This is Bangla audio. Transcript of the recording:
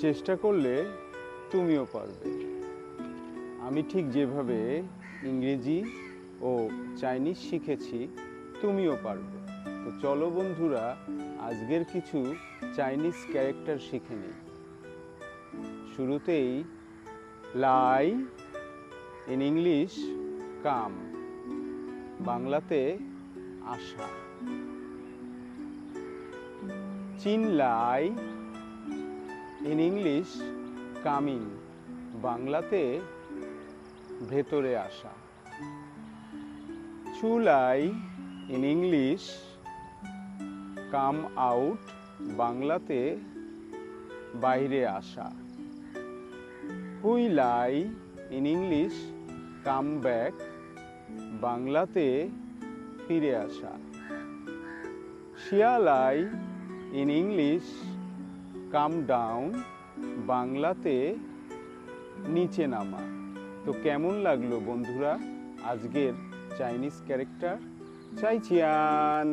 চেষ্টা করলে তুমিও পারবে। আমি ঠিক যেভাবে ইংরেজি ও চাইনিজ শিখেছি, তুমিও পারবে। তো চলো বন্ধুরা, আজকের কিছু চাইনিজ ক্যারেক্টার শিখে নিই। শুরুতেই লাই, ইন ইংলিশ কাম, বাংলাতে আশা। চিনলাই ইন ইংলিশ কামিং বাংলাতে ভেতরে আসা। চুলাই ইন ইংলিশ কাম আউট বাংলাতে বাইরে আসা। হুইলাই ইন ইংলিশ কাম ব্যাক বাংলাতে ফিরে আসা। শিয়ালাই ইন ইংলিশ কাম ডাউন বাংলাতে নিচে নামা। তো কেমন লাগল বন্ধুরা আজকের চাইনিজ ক্যারেক্টার? চাইচিয়ান